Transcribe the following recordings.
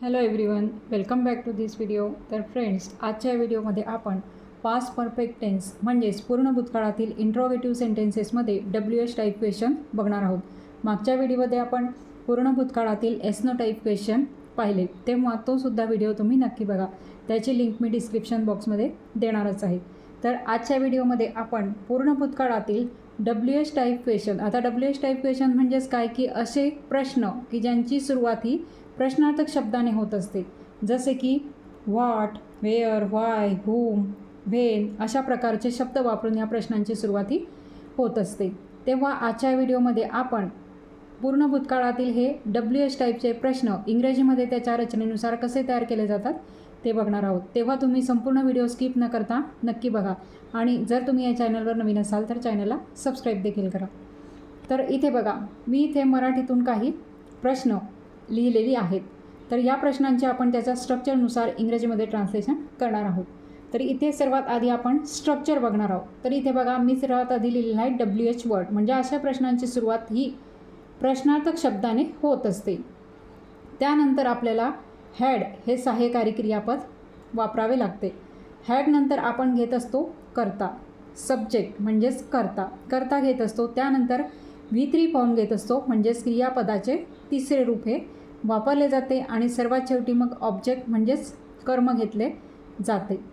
Hello everyone welcome back to this video तर friends आजच्या व्हिडिओमध्ये आपण पास्ट परफेक्ट टेन्स म्हणजेच पूर्ण भूतकाळातील इंट्रोवेटिव्ह सेंटेन्सेसमध्ये डब्ल्यू एच टाईप क्वेश्चन बघणार आहोत. मागच्या व्हिडिओमध्ये आपण पूर्ण भूतकाळातील एसनो टाईप क्वेश्चन पाहिले. तेव्हा तो सुद्धा व्हिडिओ तुम्ही नक्की बघा. त्याची लिंक मी डिस्क्रिप्शन बॉक्समध्ये देणारच आहे. तर आजच्या व्हिडिओमध्ये आपण पूर्ण भूतकाळातील डब्ल्यू एच टाईप क्वेश्चन आता डब्ल्यू एच टाईप क्वेश्चन म्हणजेच काय? की असे प्रश्न की ज्यांची सुरुवात ही प्रश्नार्थक शब्दाने होत असते. जसे की what where why whom when अशा प्रकारचे शब्द वापरून या प्रश्नांची सुरुवात ही होत असते. तेव्हा आजच्या व्हिडिओमध्ये आपण पूर्ण भूतकाळातील हे डब्ल्यू एच टाईपचे प्रश्न इंग्रजीमध्ये त्याच्या रचनेनुसार कसे तयार केले जातात ते बघणार आहोत. तेव्हा तुम्ही संपूर्ण व्हिडिओ स्किप न करता नक्की बघा. आणि जर तुम्ही या चॅनलवर नवीन असाल तर चॅनलला सबस्क्राईब देखील करा. तर इथे बघा मी इथे मराठीतून काही प्रश्न लिहिलेली आहेत. तर या प्रश्नांचे आपण त्याच्या स्ट्रक्चरनुसार इंग्रजीमध्ये ट्रान्सलेशन करणार आहोत. तर इथे सर्वात आधी आपण स्ट्रक्चर बघणार आहोत. तर इथे बघा मी सर्वात आधी लिहिलेलं आहे डब्ल्यू एच वर्ड म्हणजे अशा प्रश्नांची सुरुवात ही प्रश्नार्थक शब्दाने होत असते. त्यानंतर आपल्याला हॅड हे सहाय्यकारी क्रियापद वापरावे लागते. हॅडनंतर आपण घेत असतो करता. सब्जेक्ट म्हणजेच करता. करता घेत असतो. त्यानंतर व्ही थ्री फॉर्म घेत असतो. म्हणजेच क्रियापदाचे तिसरे रूप हे वापरले जाते आणि सर्वात शेवटी मग ऑब्जेक्ट म्हणजेच कर्म घेतले जाते.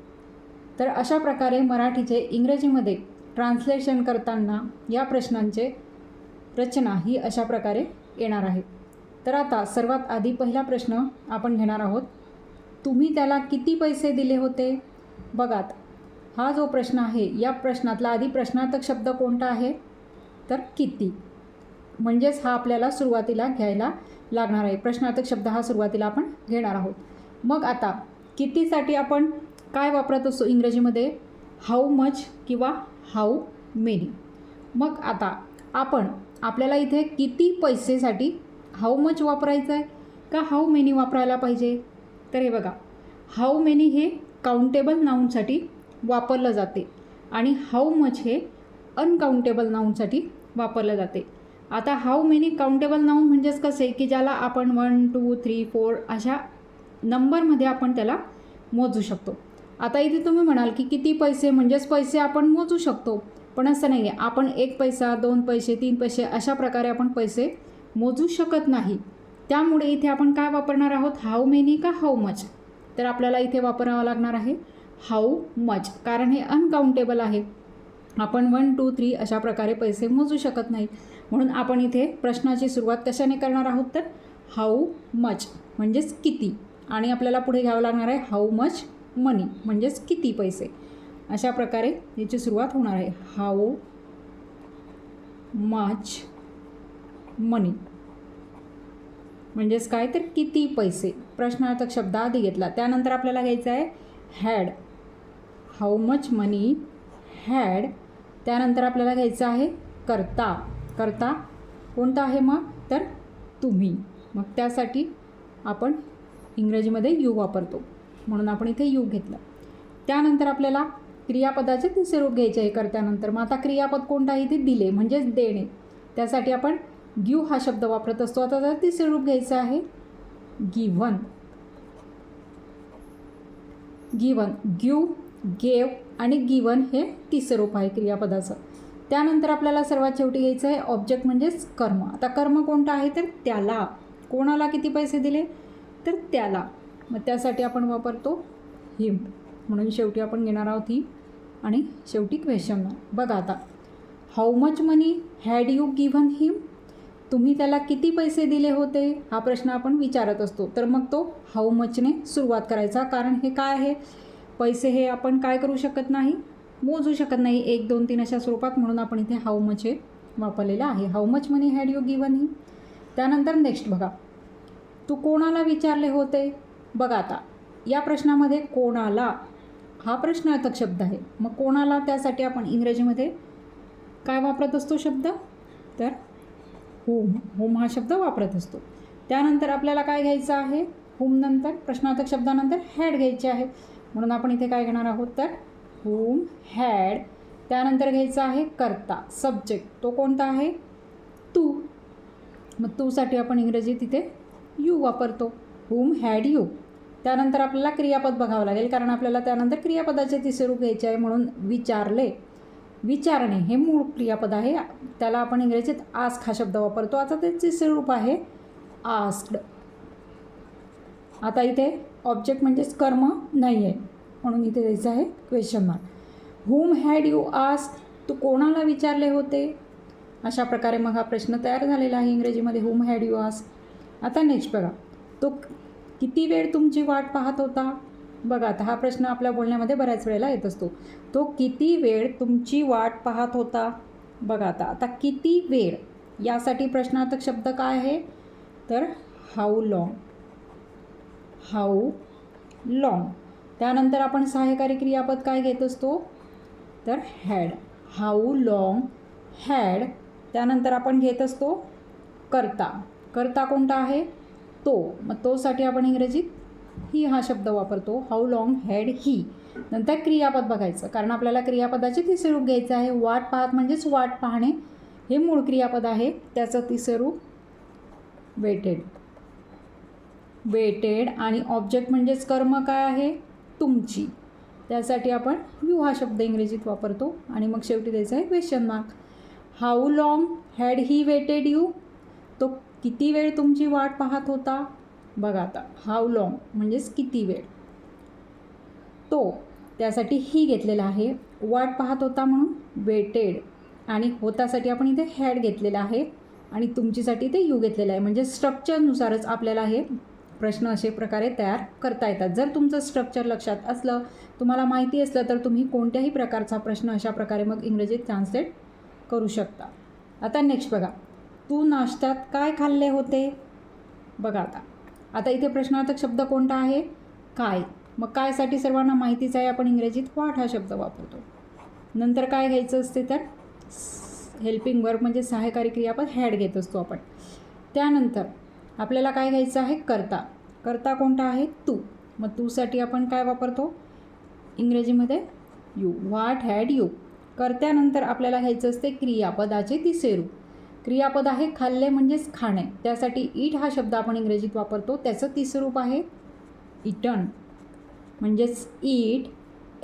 तर अशा प्रकारे मराठीचे इंग्रजीमध्ये ट्रान्सलेशन करताना या प्रश्नांचे रचना ही अशा प्रकारे येणार आहे. तर आता सर्वात आधी पहिला प्रश्न आपण घेणार आहोत. तुम्ही त्याला किती पैसे दिले होते? बघात हा जो प्रश्न आहे या प्रश्नातला आधी प्रश्नार्थक शब्द कोणता आहे? तर किती. म्हणजेच हा आपल्याला सुरुवातीला घ्यायला लागणार आहे. प्रश्नार्थक शब्द हा सुरुवातीला आपण घेणार आहोत. मग आता कितीसाठी आपण काय वापरत असतो इंग्रजीमध्ये? हाऊ मच किंवा हाऊ मेनी मग आता आपण आपल्याला इथे किती पैसेसाठी हाऊ मच वापरायचं आहे का हाऊ मेनी वापरायला पाहिजे? तर हे बघा. हाऊ मेनी हे काउंटेबल नाऊनसाठी वापरलं जाते आणि हाऊ मच हे अनकाउंटेबल नाऊनसाठी वापरलं जाते. आता हाऊ मेनी काउंटेबल नाऊन म्हणजेच कसे? की ज्याला आपण वन टू थ्री फोर अशा नंबरमध्ये आपण त्याला मोजू शकतो. आता इथे तुम्ही म्हणाल की किती पैसे? म्हणजेच पैसे आपण मोजू शकतो. पण असं नाही आहे आपण एक पैसा दोन पैसे तीन पैसे अशा प्रकारे आपण पैसे मोजू शकत नाही. त्यामुळे इथे आपण काय वापरणार आहोत? हाऊ मेनी का हाऊ मच तर आपल्याला इथे वापरावं लागणार आहे हाऊ मच कारण हे अनकाउंटेबल आहे. आपण वन टू थ्री अशा प्रकारे पैसे मोजू शकत नाही. म्हणून आपण इथे प्रश्नाची सुरुवात कशाने करणार आहोत तर? हाऊ मच म्हणजेच किती. आणि आपल्याला पुढे घ्यावं लागणार आहे हाऊ मच मनी म्हणजेच किती पैसे. अशा प्रकारे याची सुरुवात होणार आहे. हाऊ मच मनी म्हणजेच काय तर किती पैसे. प्रश्नार्थक शब्द आधी घेतला. त्यानंतर आपल्याला घ्यायचं आहे had how much money had त्यानंतर आपल्याला घ्यायचं आहे करता. करता कोणता आहे मग? तर तुम्ही. मग त्यासाठी आपण इंग्रजीमध्ये यू वापरतो. म्हणून आपण इथे यू घेतलं. त्यानंतर आपल्याला क्रियापदाचे तिसरे रूप घ्यायचे आहे. करत्यानंतर मग आता क्रियापद कोणतं आहे? ते दिले म्हणजेच देणे. त्यासाठी आपण गिव हा शब्द वापरत असतो. आता जर तिसरे रूप घ्यायचं आहे. गिव्हन गिवन गिव गेव आणि गिवन हे तिसरं रूप आहे क्रियापदाचं. त्यानंतर आपल्याला सर्वात शेवटी घ्यायचं आहे ऑब्जेक्ट म्हणजेच कर्म. आता कर्म कोणतं आहे? तर त्याला. कोणाला किती पैसे दिले? तर त्याला. मग त्यासाठी आपण वापरतो हिम म्हणून शेवटी आपण घेणार आहोत ही. आणि शेवटी क्वेश्चन बघा आता. How much money had you given him तुम्ही त्याला किती पैसे दिले होते? हा प्रश्न आपण विचारत असतो. तर मग तो हाऊ मचने सुरुवात करायचा. कारण हे काय आहे? पैसे हे आपण काय करू शकत नाही? मोजू शकत नाही. एक दोन तीन अशा स्वरूपात म्हणून आपण इथे हाऊ मच हे वापरलेलं आहे. How much money had you given ही त्यानंतर नेक्स्ट बघा. तू कोणाला विचारले होते? बघा आता या प्रश्नामध्ये कोणाला हा प्रश्नार्थक शब्द आहे. मग कोणाला त्यासाठी आपण इंग्रजीमध्ये काय वापरत असतो शब्द? तर होम होम हा शब्द वापरत असतो. त्यानंतर आपल्याला काय घ्यायचं आहे? होम नंतर प्रश्नार्थक शब्दानंतर हॅड घ्यायचे आहे. म्हणून आपण इथे काय घेणार आहोत? तर होम हॅड त्यानंतर घ्यायचा आहे करता सब्जेक्ट तो कोणता आहे? तू. मग तूसाठी आपण इंग्रजीत इथे यू वापरतो. हुम हॅड यू त्यानंतर आपल्याला क्रियापद बघावं लागेल कारण आपल्याला त्यानंतर क्रियापदाचे तिसरे रूप घ्यायचे आहे म्हणून विचारले. विचारणे हे मूळ क्रियापद आहे. त्याला आपण इंग्रजीत आस्क हा शब्द वापरतो. आता ते तिसरे रूप आहे आस्क्ड आता इथे ऑब्जेक्ट म्हणजेच कर्म नाही आहे म्हणून इथे द्यायचं आहे question mark whom had you ask तू कोणाला विचारले होते? अशा प्रकारे मग हा प्रश्न तयार झालेला आहे इंग्रजीमध्ये. हुम हॅड यू आस्क आता नेक्स्ट बघा. तो किती वेळ तुमची वाट पाहत होता? बघा आता हा प्रश्न आपल्या बोलण्यामध्ये बऱ्याच वेळेला येत असतो. तो किती वेळ तुमची वाट पाहत होता? बघा आता आता किती वेळ? यासाठी प्रश्नार्थक शब्द काय आहे? तर हाऊ लॉंग हाऊ लॉंग त्यानंतर आपण सहाय्यकारी क्रियापद काय घेत असतो? तर हॅड हाऊ लॉंग हॅड त्यानंतर आपण घेत असतो करता. करता कोणता आहे? तो. मग तोसाठी आपण इंग्रजीत ही हा शब्द वापरतो. हाऊ लॉंग हॅड ही नंतर क्रियापद बघायचं. कारण आपल्याला क्रियापदाचे तिसरे रूप घ्यायचं आहे. वाट पाहत म्हणजेच वाट पाहणे. हे मूळ क्रियापद आहे. त्याचं तिसरं रूप वेटेड वेटेड आणि ऑब्जेक्ट म्हणजेच कर्म काय आहे? तुमची. त्यासाठी आपण यू हा शब्द इंग्रजीत वापरतो आणि मग शेवटी द्यायचा आहे question mark how long had he waited you तो किती वेळ तुमची वाट पाहत होता? बघा आता हाऊ लॉंग म्हणजेच किती वेळ? तो त्यासाठी ही घेतलेला आहे. वाट पाहत होता म्हणून वेटेड आणि होतासाठी आपण इथे हॅड घेतलेला आहे. आणि तुमचीसाठी ते यू घेतलेलं आहे. म्हणजे स्ट्रक्चरनुसारच आपल्याला हे प्रश्न असे प्रकारे तयार करता येतात. जर तुमचं स्ट्रक्चर लक्षात असलं तुम्हाला माहिती असलं तर तुम्ही कोणत्याही प्रकारचा प्रश्न अशा प्रकारे मग इंग्रजीत ट्रान्सलेट करू शकता. आता नेक्स्ट बघा. तू नाश्त्यात काय खाल्ले होते? बघा आता. आता इथे प्रश्नार्थक शब्द कोणता आहे? काय. मग कायसाठी सर्वांना माहितीच आहे आपण इंग्रजीत वाट हा शब्द वापरतो. नंतर काय घ्यायचं असते तर? हेल्पिंग वर्क म्हणजे सहायकारी क्रियापद हॅड घेत असतो आपण. त्यानंतर आपल्याला काय घ्यायचं आहे? करता. करता कोणता आहे? तू. मग तूसाठी आपण काय वापरतो? इंग्रजीमध्ये यू. What had you? कर्त्यानंतर आपल्याला घ्यायचं असते क्रियापदाचे तिसरे. रूप क्रियापद आहे खाल्ले म्हणजेच खाणे. त्यासाठी ईट हा शब्द आपण इंग्रजीत वापरतो. त्याचं तिसरं रूप आहे इटन. म्हणजेच ईट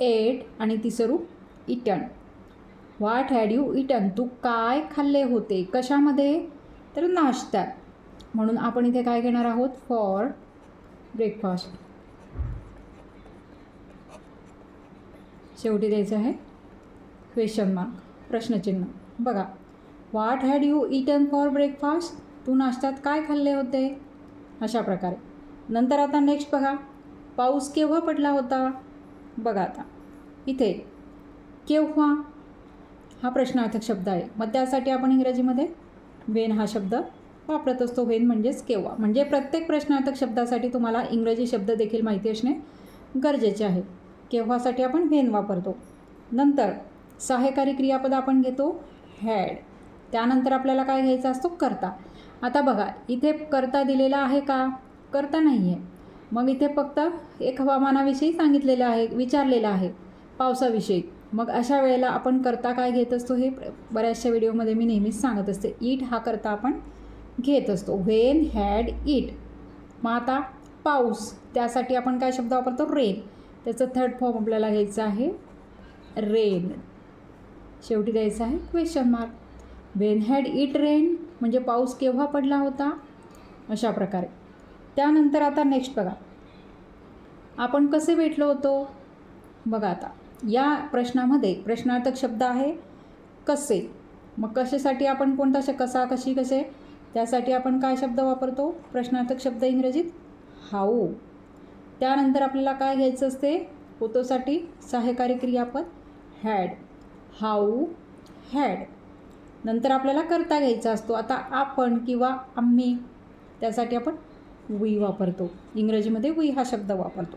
एट आणि तिसरं रूप eaten. What had you eaten? तू काय खाल्ले होते? कशामध्ये? तर नाश्त्यात. म्हणून आपण इथे काय घेणार आहोत? फॉर ब्रेकफास्ट शेवटी द्यायचं आहे. क्वेश्चन मार्क प्रश्नचिन्ह. बघा. What had you eaten for breakfast तू नाश्त्यात काय खाल्ले होते? अशा प्रकारे. नंतर आता नेक्स्ट बघा. पाऊस केव्हा पडला होता? बघा आता. इथे. केव्हा? हा प्रश्नार्थक शब्द आहे. मग त्यासाठी आपण इंग्रजीमध्ये वेन हा शब्द वापरत असतो वेन म्हणजेच केव्हा? म्हणजे प्रत्येक प्रश्नार्थक शब्दासाठी तुम्हाला इंग्रजी शब्द देखील माहिती असणे गरजेचे आहे. केव्हासाठी आपण वेन वापरतो? नंतर सहायकारी क्रियापद आपण घेतो हॅड त्यानंतर आपल्याला काय घ्यायचा असतो? करता. आता बघा इथे करता दिलेला आहे का? करता नाही आहे मग इथे फक्त एक हवामानाविषयी सांगितलेलं आहे विचारलेलं आहे पावसाविषयी. मग अशा वेळेला आपण करता काय घेत असतो हे बऱ्याचशा व्हिडिओमध्ये मी नेहमीच सांगत असते. ईट हा करता आपण घेत असतो. व्हेन हॅड इट मग आता पाऊस त्यासाठी आपण काय शब्द वापरतो? रेन त्याचं थर्ड फॉर्म आपल्याला घ्यायचा आहे. रेन शेवटी द्यायचं आहे. Question mark when had it rain म्हणजे पाऊस केव्हा पडला होता? अशा प्रकारे. त्यानंतर आता नेक्स्ट बघा. आपण कसे भेटलो होतो? बघा आता. या प्रश्नामध्ये प्रश्नार्थक शब्द आहे कसे. मग कशासाठी आपण कोणता कसा कशी कसे? त्यासाठी आपण काय शब्द वापरतो? प्रश्नार्थक शब्द इंग्रजीत? हाऊ. त्यानंतर आपल्याला काय घ्यायचं असते? होतोसाठी सहाय्यकारी क्रियापद हॅड. How had. नंतर आपल्याला करता घ्यायचा असतो. आता आपण किंवा आम्ही त्यासाठी आपण वी वापरतो. इंग्रजीमध्ये वी हा शब्द वापरतो.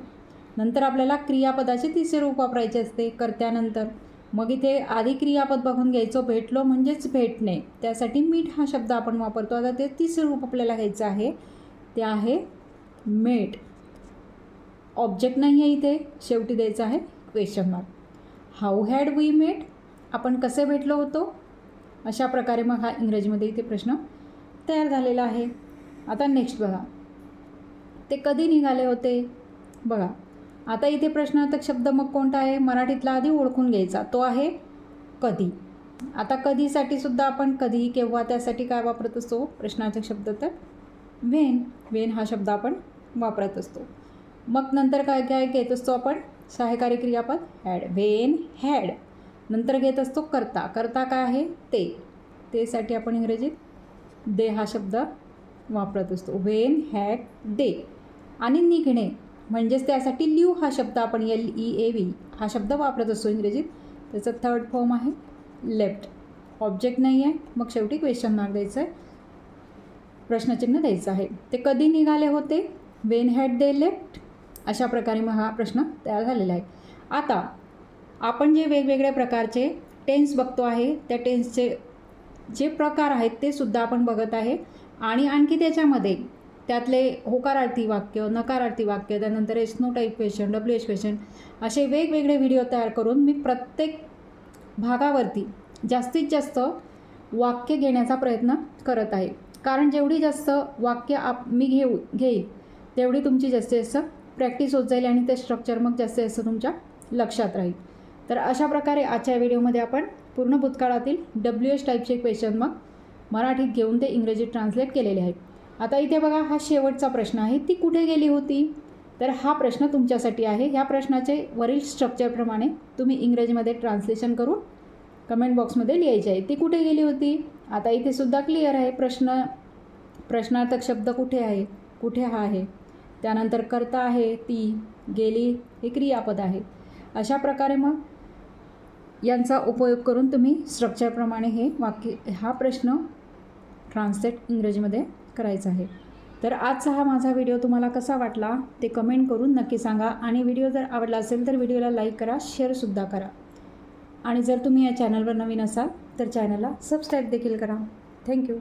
नंतर आपल्याला क्रियापदाचे तिसरे रूप वापरायचे असते. कर्त्यानंतर. मग इथे आधी क्रियापद बघून घ्यायचो भेटलो म्हणजेच भेटणे. त्यासाठी मीठ हा शब्द आपण वापरतो. आता ते तिसरं रूप आपल्याला घ्यायचं आहे. ते आहे मेट. ऑब्जेक्ट नाही आहे इथे. शेवटी द्यायचं आहे question mark how had we met आपण कसे भेटलो होतो? अशा प्रकारे मग हा इंग्रजीमध्ये इथे प्रश्न तयार झालेला आहे. आता नेक्स्ट बघा. ते कधी निघाले होते? बघा. आता इथे प्रश्नार्थक शब्द मग कोणता आहे? मराठीतला आधी ओळखून घ्यायचा. तो आहे कधी. आता कधीसाठी सुद्धा आपण कधी केव्हा त्यासाठी काय वापरत असतो? प्रश्नार्थक शब्द तर वेन वेन हा शब्द आपण वापरत असतो. मग नंतर काय काय घेत असतो आपण? सहायकारी क्रियापद. हॅड वेन हॅड नंतर घेत असतो करता. करता काय आहे? ते. तेसाठी आपण इंग्रजीत दे हा शब्द वापरत असतो. When had they. आणि निघणे. म्हणजेच त्यासाठी लिव हा शब्द आपण एल ई ए व्ही हा शब्द वापरत असतो इंग्रजीत. त्याचं थर्ड फॉर्म आहे लेफ्ट ऑब्जेक्ट नाही आहे मग शेवटी क्वेश्चन मार्क द्यायचं आहे. प्रश्नचिन्ह द्यायचं आहे. ते कधी निघाले होते? वेन हॅड दे लेफ्ट अशा प्रकारे मग हा प्रश्न तयार झालेला आहे. आता आपण जे वेगवेगळ्या प्रकारचे टेन्स बघतो आहे त्या टेन्सचे जे प्रकार आहेत ते सुद्धा आपण बघत आहे. आणि आणखी त्याच्यामध्ये त्यातले होकारार्थी वाक्य नकारार्थी वाक्य त्यानंतर yes no type question W H question असे वेगवेगळे व्हिडिओ तयार करून मी प्रत्येक भागावरती जास्तीत जास्त वाक्य घेण्याचा प्रयत्न करत आहे. कारण जेवढी जास्त वाक्य आप मी घेऊ घेईल तेवढी तुमची जास्तीत जास्त प्रॅक्टिस होत जाईल आणि ते स्ट्रक्चर मग जास्तीत जास्त तुमच्या लक्षात राहील. तर अशा प्रकारे आजच्या व्हिडिओमध्ये आपण पूर्ण भूतकाळातील डब्ल्यू एच टाईपचे क्वेश्चन मग मराठीत घेऊन ते इंग्रजीत ट्रान्सलेट केलेले आहेत आता इथे बघा हा शेवटचा प्रश्न आहे. ती कुठे गेली होती? तर हा प्रश्न तुमच्यासाठी आहे. ह्या प्रश्नाचे वरील स्ट्रक्चरप्रमाणे तुम्ही इंग्रजीमध्ये ट्रान्सलेशन करून कमेंट बॉक्समध्ये लिहायची आहे. ती कुठे गेली होती? आता इथे सुद्धा क्लिअर आहे. प्रश्न प्रश्नार्थक शब्द कुठे आहे? कुठे हा आहे? त्यानंतर करता आहे ती गेली हे क्रियापद आहे. अशा प्रकारे मग यांचा उपयोग करून तुम्ही स्ट्रक्चरप्रमाणे हे वाक्य हा प्रश्न ट्रान्सलेट इंग्रजीमध्ये करायचं आहे. तर आजचा हा माझा व्हिडिओ तुम्हाला कसा वाटला ते कमेंट करून नक्की सांगा आणि व्हिडिओ जर आवडला असेल तर व्हिडिओला लाईक करा शेअरसुद्धा करा. आणि जर तुम्ही या चॅनलवर नवीन असाल तर चॅनलला सबस्क्राईब देखील करा. थँक्यू